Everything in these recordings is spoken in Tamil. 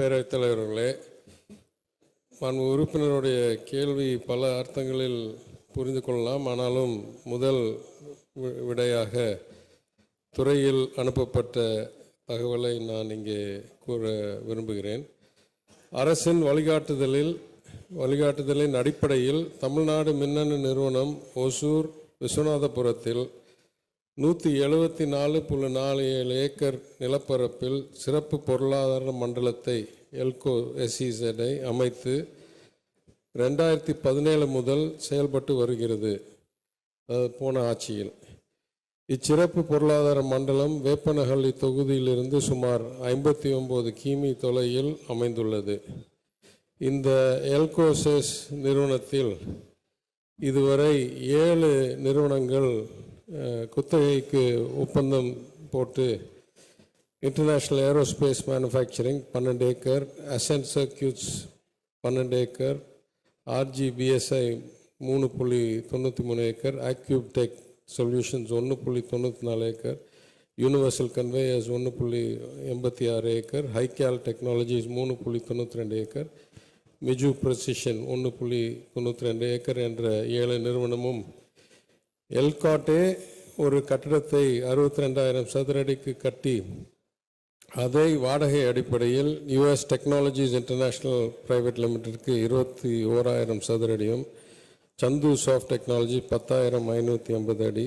பேரவைத் தலைவர்களே மண் உறுப்பினருடைய கேள்வி பல அர்த்தங்களில் புரிந்து கொள்ளலாம். ஆனாலும் முதல் வி- விடையாக துறையில் அனுப்பப்பட்ட தகவலை நான் இங்கே கூற விரும்புகிறேன். அரசின் வழிகாட்டுதலில் வழிகாட்டுதலின் அடிப்படையில் தமிழ்நாடு மின்னணு நிறுவனம் ஒசூர் விஸ்வநாதபுரத்தில் நூற்றி எழுபத்தி நாலு புள்ளி நாலு ஏழு ஏக்கர் நிலப்பரப்பில் சிறப்பு பொருளாதார மண்டலத்தை எல்கோ எஸ்இசெடை அமைத்து ரெண்டாயிரத்தி பதினேழு முதல் செயல்பட்டு வருகிறது. போன ஆட்சியில். இச்சிறப்பு பொருளாதார மண்டலம் வேப்பனஹள்ளி தொகுதியிலிருந்து சுமார் ஐம்பத்தி ஒம்பது கிமி தொலையில் அமைந்துள்ளது. இந்த எல்கோசேஸ் நிறுவனத்தில் இதுவரை ஏழு நிறுவனங்கள் குத்தகைக்கு ஒப்பந்தம் போட்டு இன்டர்நேஷ்னல் ஏரோஸ்பேஸ் மேனுஃபேக்சரிங் பன்னெண்டு ஏக்கர் அசன் சர்க்கியூட்ஸ் பன்னெண்டு ஏக்கர் ஆர்ஜிபிஎஸ்ஐ மூணு புள்ளி தொண்ணூற்றி மூணு ஏக்கர் ஆக்யூப் டெக் சொல்யூஷன்ஸ் ஒன்று புள்ளி தொண்ணூற்றி நாலு ஏக்கர் யூனிவர்சல் கன்வேயர்ஸ் ஒன்று புள்ளி எண்பத்தி ஆறு ஏக்கர் ஹைகேல் டெக்னாலஜிஸ் மூணு புள்ளி தொண்ணூற்றி ரெண்டு ஏக்கர் மிஜு ப்ரெசிஷன் ஒன்று புள்ளி தொண்ணூற்றி ரெண்டு ஏக்கர் என்ற ஏழு நிறுவனமும் எல்காட்டே ஒரு கட்டிடத்தை அறுபத்தி ரெண்டாயிரம் சதுரடிக்கு கட்டி அதை வாடகை அடிப்படையில் யுஎஸ் டெக்னாலஜிஸ் இன்டர்நேஷ்னல் ப்ரைவேட் லிமிடெடுக்கு இருபத்தி ஓராயிரம் சதுரடியும் சந்து சாஃப்ட் டெக்னாலஜி பத்தாயிரம் ஐநூற்றி ஐம்பது அடி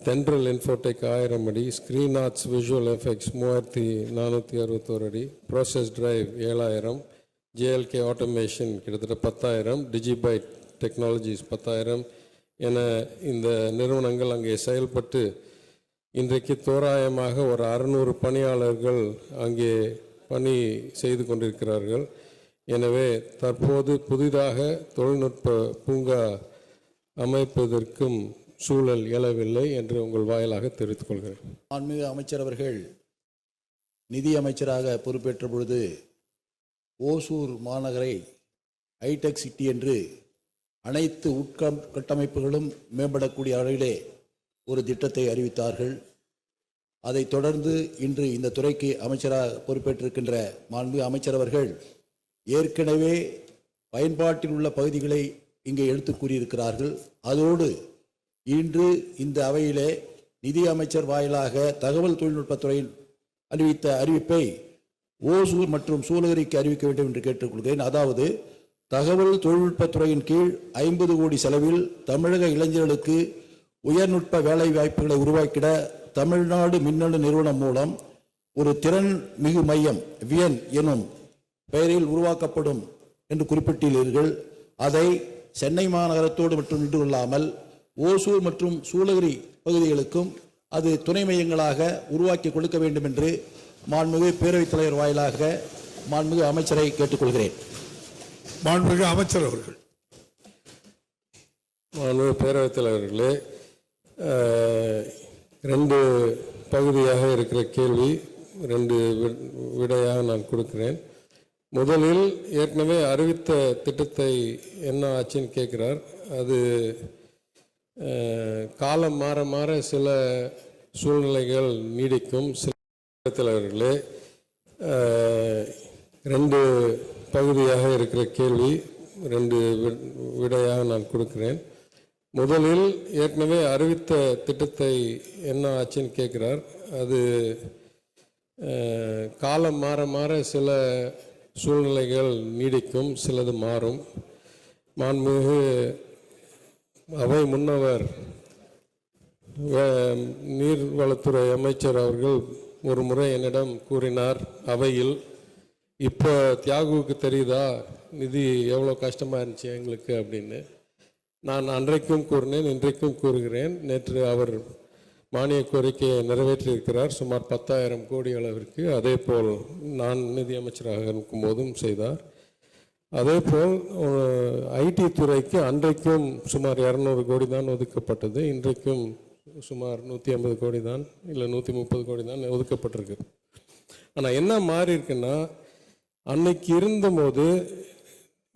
தென்ட்ரல் இன்ஃபோடெக் ஆயிரம் அடி ஸ்க்ரீன் ஆர்ட்ஸ் விஷுவல் எஃபெக்ட்ஸ் மூவாயிரத்தி நானூற்றி அறுபத்தோரு அடி ப்ராசஸ் டிரைவ் ஏழாயிரம் ஜேஎல்கே ஆட்டோமேஷன் கிட்டத்தட்ட பத்தாயிரம் டிஜிபைட் டெக்னாலஜிஸ் பத்தாயிரம் என இந்த நிறுவனங்கள் அங்கே செயல்பட்டு இன்றைக்கு தோராயமாக ஒரு அறுநூறு பணியாளர்கள் அங்கே பணி செய்து கொண்டிருக்கிறார்கள். எனவே தற்போது புதிதாக தொழில்நுட்ப பூங்கா அமைப்பதற்கும் சூழல் இயலவில்லை என்று உங்கள் வாயிலாக தெரிவித்துக் கொள்கிறேன். ஆன்மீக அமைச்சர் அவர்கள் நிதி அமைச்சராக பொறுப்பேற்ற பொழுது ஓசூர் மாநகரை ஹைடெக் சிட்டி என்று அனைத்து உட்கம் கட்டமைப்புகளும் மேம்படக்கூடிய அளவிலே ஒரு திட்டத்தை அறிவித்தார்கள். அதைத் தொடர்ந்து இன்று இந்த துறைக்கு அமைச்சராக பொறுப்பேற்றிருக்கின்ற மாண்பு அமைச்சர் அவர்கள் ஏற்கனவே பயன்பாட்டில் உள்ள பகுதிகளை இங்கே எடுத்து கூறியிருக்கிறார்கள். அதோடு இன்று இந்த அவையிலே நிதி அமைச்சர் வாயிலாக தகவல் தொழில்நுட்பத்துறையின் அறிவித்த அறிவிப்பை ஓசூர் மற்றும் சூலகிரிக்கு அறிவிக்க வேண்டும் என்று கேட்டுக்கொள்கிறேன் அதாவது தகவல் தொழில்நுட்பத்துறையின் கீழ் ஐம்பது கோடி செலவில் தமிழக இளைஞர்களுக்கு உயர்நுட்ப வேலை வாய்ப்புகளை உருவாக்கிட தமிழ்நாடு மின்னணு நிறுவனம் மூலம் ஒரு திறன் மிகு மையம் வியன் எனும் பெயரில் உருவாக்கப்படும் என்று குறிப்பிட்டுள்ளீர்கள் அதை சென்னை மாநகரத்தோடு மட்டும் நின்று கொள்ளாமல் ஓசூர் மற்றும் சூளகிரி பகுதிகளுக்கும் அது துணை மையங்களாக உருவாக்கி கொடுக்க வேண்டும் என்று மாண்புமிகு பேரவைத் தலைவர் வாயிலாக மாண்புமிகு அமைச்சரை கேட்டுக்கொள்கிறேன். மாண்புமிகு அமைச்சர் அவர்கள். மாண்பு பேரவைத் தலைவர்களே ரெண்டு பகுதியாக இருக்கிற கேள்வி ரெண்டு விடையாக நான் கொடுக்கிறேன். முதலில் ஏற்கனவே அறிவித்த திட்டத்தை என்ன ஆச்சுன்னு கேட்குறார். அது அஹ், காலம் மாற மாற சில சூழ்நிலைகள் நீடிக்கும். சில தலைவர்களே ரெண்டு பகுதியாக இருக்கிற கேள்வி ரெண்டு விடையாக நான் கொடுக்கிறேன். முதலில் ஏற்கனவே அறிவித்த திட்டத்தை என்ன ஆச்சுன்னு கேட்குறார். அது காலம் மாற மாற சில சூழ்நிலைகள் நீடிக்கும் சிலது மாறும். மாண்புமிகு அவை முன்னவர் நீர்வளத்துறை அமைச்சர் அவர்கள் ஒரு முறை என்னிடம் கூறினார் அவையில் இப்போ தியாகுவுக்கு தெரியுதா? நிதி எவ்வளோ கஷ்டமாக இருந்துச்சு எங்களுக்கு அப்படின்னு. நான் அன்றைக்கும் கூறினேன் இன்றைக்கும் கூறுகிறேன். நேற்று அவர் மானிய கோரிக்கையை நிறைவேற்றியிருக்கிறார். சுமார் பத்தாயிரம் கோடி அளவிற்கு. அதே போல் நான் நிதியமைச்சராக இருக்கும்போதும் செய்தார். அதே போல் ஐடி துறைக்கு அன்றைக்கும் சுமார் இரநூறு கோடி தான் ஒதுக்கப்பட்டது. இன்றைக்கும் சுமார் நூற்றி ஐம்பது கோடி தான் இல்லை நூற்றி முப்பது கோடி தான் ஒதுக்கப்பட்டிருக்கு. ஆனால் என்ன மாறி இருக்குன்னா அன்னைக்கு இருந்தபோது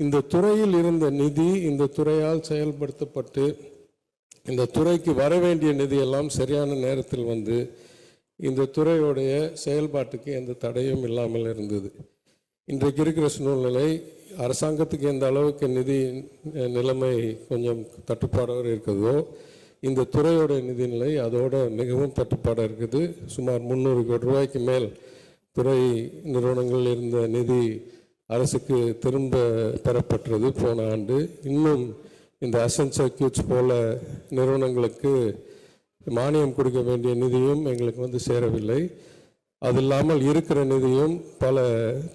இந்த துறையில் இருந்த நிதி இந்த துறையால் செயல்படுத்தப்பட்டு இந்த துறைக்கு வர வேண்டிய நிதியெல்லாம் சரியான நேரத்தில் வந்து இந்த துறையுடைய செயல்பாட்டுக்கு எந்த தடையும் இல்லாமல் இருந்தது. இன்றைக்கு இருக்கிற சூழ்நிலை அரசாங்கத்துக்கு எந்த அளவுக்கு நிதி நிலைமை கொஞ்சம் தட்டுப்பாடாக இருக்குதோ இந்த துறையோட நிதிநிலை அதோட மிகவும் தட்டுப்பாடாக இருக்குது. சுமார் முந்நூறு கோடி ரூபாய்க்கு மேல் துறை நிறுவனங்களில் இருந்த நிதி அரசுக்கு திரும்ப பெறப்பட்டது போன ஆண்டு. இன்னும் இந்த அசன் சர்க்கியூட்ஸ் போல நிறுவனங்களுக்கு மானியம் கொடுக்க வேண்டிய நிதியும் எங்களுக்கு வந்து சேரவில்லை. அது இல்லாமல் இருக்கிற நிதியும் பல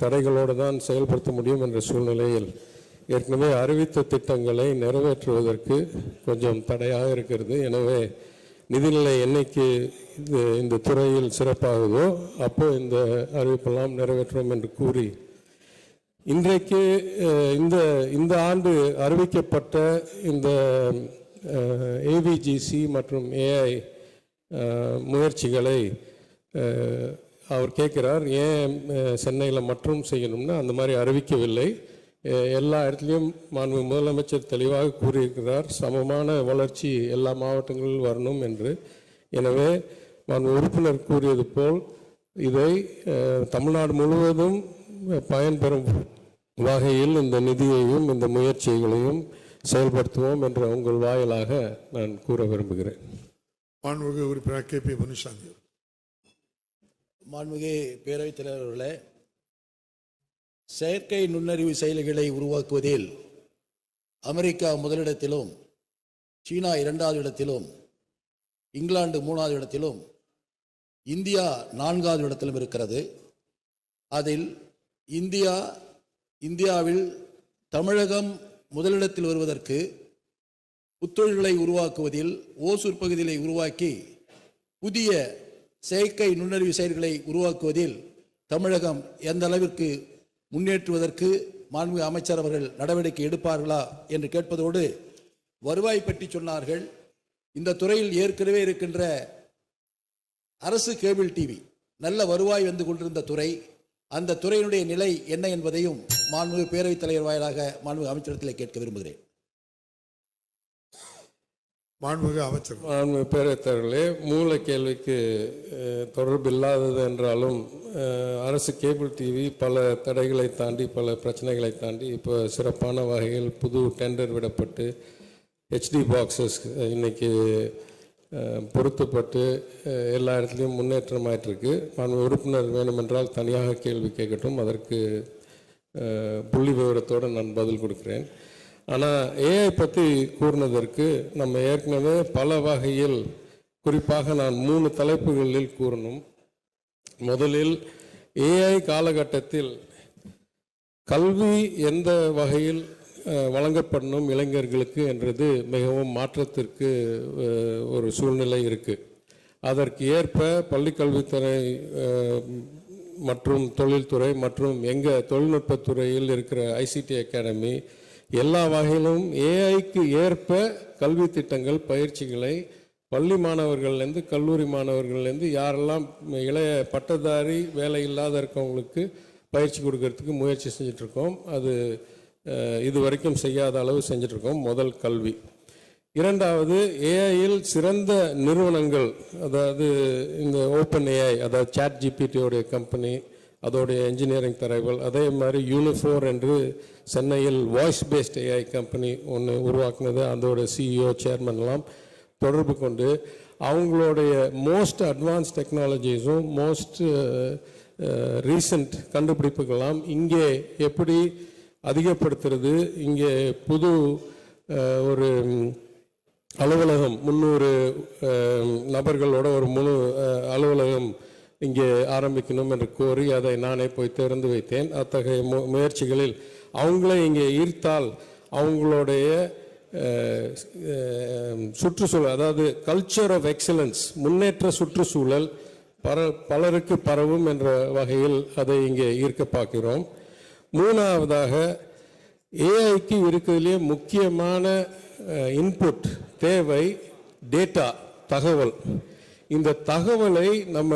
தடைகளோடு தான் செயல்படுத்த முடியும் என்ற சூழ்நிலையில் ஏற்கனவே அறிவித்த திட்டங்களை நிறைவேற்றுவதற்கு கொஞ்சம் தடையாக இருக்கிறது. எனவே நிதிநிலை என்னைக்கு இது இந்த துறையில் சிறப்பாகுதோ அப்போ இந்த அறிவிப்பெல்லாம் நிறைவேற்றும் என்று கூறி இன்றைக்கு இந்த இந்த ஆண்டு அறிவிக்கப்பட்ட இந்த ஏவிஜிசி மற்றும் ஏஐ முயற்சிகளை அவர் கேட்கிறார் ஏன் சென்னையில் மற்றும் செய்யணும்னா? அந்த மாதிரி அறிவிக்கவில்லை. எல்லா இடத்துலையும் மாண்பு முதலமைச்சர் தெளிவாக கூறியிருக்கிறார். சமமான வளர்ச்சி எல்லா மாவட்டங்களிலும் வரணும் என்று. எனவே மாண்பு உறுப்பினர் கூறியது போல் இதை தமிழ்நாடு முழுவதும் பயன்பெறும் வகையில் இந்த நிதியையும் இந்த முயற்சிகளையும் செயல்படுத்துவோம் என்ற உங்கள் வாயிலாக நான் கூற விரும்புகிறேன். மாண்புமிகு உறுப்பினர் கே பி முனுசாமி மாண்புமிகு பேரவைத் தலைவர் அவர்களே செயற்கை நுண்ணறிவு செயலிகளை உருவாக்குவதில் அமெரிக்கா முதலிடத்திலும் சீனா இரண்டாவது இடத்திலும் இங்கிலாந்து மூணாவது இடத்திலும் இந்தியா நான்காவது இடத்திலும் இருக்கிறது. அதில் இந்தியா இந்தியாவில் தமிழகம் முதலிடத்தில் வருவதற்கு புத்தொழில்களை உருவாக்குவதில் ஓசூர் பகுதிகளை உருவாக்கி புதிய செயற்கை நுண்ணறிவு செயல்களை உருவாக்குவதில் தமிழகம் எந்த அளவிற்கு முன்னேற்றுவதற்கு மாண்புமிகு அமைச்சர் அவர்கள் நடவடிக்கை எடுப்பார்களா என்று கேட்பதோடு வருவாய் பற்றி சொன்னார்கள். இந்த துறையில் ஏற்கனவே இருக்கின்ற அரசு கேபிள் டிவி நல்ல வருவாய் வந்து கொண்டிருந்த துறை அந்த துறையினுடைய நிலை என்ன என்பதையும் மாண்புமிகு பேரவைத் தலைவர் வாயிலாக மாண்புமிகு அமைச்சரத்தில் கேட்க விரும்புகிறேன். மாண்புமிகு அமைச்சர். மாண்புமிகு பேரத்தர்களே மூல கேள்விக்கு தொடர்பு இல்லாதது என்றாலும் அரசு கேபிள் டிவி பல தடைகளை தாண்டி பல பிரச்சனைகளை தாண்டி இப்போ சிறப்பான வகையில் புது டெண்டர் விடப்பட்டு ஹெச்டி பாக்ஸஸ் இன்னைக்கு பொருத்தப்பட்டு எல்லா இடத்துலையும் முன்னேற்றமாயிட்டிருக்கு நான் உறுப்பினர் வேணுமென்றால் தனியாக கேள்வி கேட்கட்டும். அதற்கு புள்ளி விவரத்தோடு நான் பதில் கொடுக்குறேன். ஆனால் ஏஐ பற்றி கூறினதற்கு நம்ம ஏற்கனவே பல வகையில் குறிப்பாக நான் மூணு தலைப்புகளில் கூறணும். முதலில் ஏஐ காலகட்டத்தில் கல்வி எந்த வகையில் வழங்கப்படணும் இளைஞர்களுக்கு என்றது மிகவும் மாற்றத்திற்கு ஒரு சூழ்நிலை இருக்குது அதற்கு ஏற்ப பள்ளிக்கல்வித்துறை மற்றும் தொழில்துறை மற்றும் எங்கள் தொழில்நுட்பத்துறையில் இருக்கிற ஐசிடி அகாடமி எல்லா வகையிலும் ஏஐக்கு ஏற்ப கல்வி திட்டங்கள் பயிற்சிகளை பள்ளி மாணவர்கள்லேருந்து கல்லூரி மாணவர்கள்லேருந்து யாரெல்லாம் இளைய பட்டதாரி வேலை இல்லாத இருக்கவங்களுக்கு பயிற்சி கொடுக்கறதுக்கு முயற்சி செஞ்சிட்ருக்கோம். அது இது வரைக்கும் செய்யாத அளவு செஞ்சிட்ருக்கோம் முதல் கல்வி. இரண்டாவது ஏஐயில் சிறந்த நிறுவனங்கள் அதாவது இந்த ஓப்பன் ஏஐ அதாவது சாட் ஜிபிடியோடைய கம்பெனி அதோடைய இன்ஜினியரிங் தரவுகள் அதே மாதிரி யூனிஃபோர் என்று சென்னையில் வாய்ஸ் பேஸ்ட் ஏஐ கம்பெனி ஒன்று உருவாக்குனது அதோட சிஇஓ சேர்மன்லாம் தொடர்பு கொண்டு அவங்களுடைய மோஸ்ட் அட்வான்ஸ் டெக்னாலஜிஸும் மோஸ்ட் ரீசண்ட் கண்டுபிடிப்புகள்லாம் இங்கே எப்படி அதிகப்படுத்துறது இங்கே புது uh, ஒரு அலுவலகம் முந்நூறு uh, நபர்களோட ஒரு முழு uh, அலுவலகம் இங்கே ஆரம்பிக்கணும் என்று கோரி அதை நானே போய் திறந்து வைத்தேன். அத்தகைய மு- முயற்சிகளில் அவங்களே இங்கே ஈர்த்தால் அவங்களுடைய சுற்றுச்சூழல் அதாவது கல்ச்சர் ஆஃப் எக்ஸலன்ஸ் முன்னேற்ற சுற்றுச்சூழல் பர பலருக்கு பரவும் என்ற வகையில் அதை இங்கே ஈர்க்க பார்க்கிறோம். மூணாவதாக ஏஐக்கு இருக்கிறதுலே முக்கியமான இன்புட் தேவை டேட்டா தகவல். இந்த தகவலை நம்ம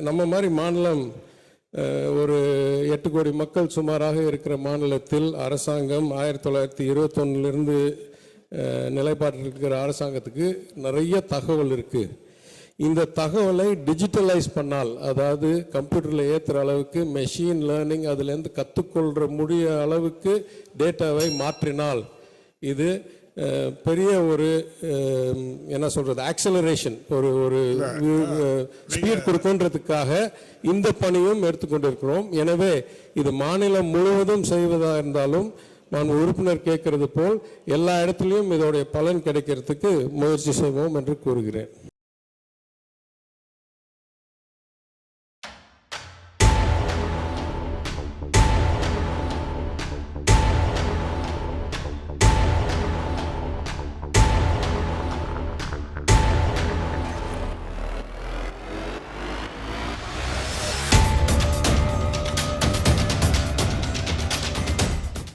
நம்ம மாதிரி மாநிலம் ஒரு எட்டு கோடி மக்கள் சுமாராக இருக்கிற மாநிலத்தில் அரசாங்கம் ஆயிரத்தி தொள்ளாயிரத்தி இருபத்தொன்னுலேருந்து நிலைப்பாட்டில் இருக்கிற அரசாங்கத்துக்கு நிறைய தகவல் இருக்குது இந்த தகவலை டிஜிட்டலைஸ் பண்ணால் அதாவது கம்ப்யூட்டரில் ஏற்றுற அளவுக்கு மெஷின் லேர்னிங் அதுலேருந்து கற்றுக்கொள்கிற முடிய அளவுக்கு டேட்டாவை மாற்றினால் இது பெரிய ஒரு என்ன சொல்கிறது ஆக்சலரேஷன் ஒரு ஒரு ஸ்பீட் கொடுக்குன்றதுக்காக இந்த பணியும் எடுத்துக்கொண்டிருக்கிறோம் எனவே இது மாநிலம் முழுவதும் செய்வதாக இருந்தாலும் நான் உறுப்பினர் கேட்கறது போல் எல்லா இடத்துலையும் இதோடைய பலன் கிடைக்கிறதுக்கு முயற்சி செய்வோம் என்று கூறுகிறேன்.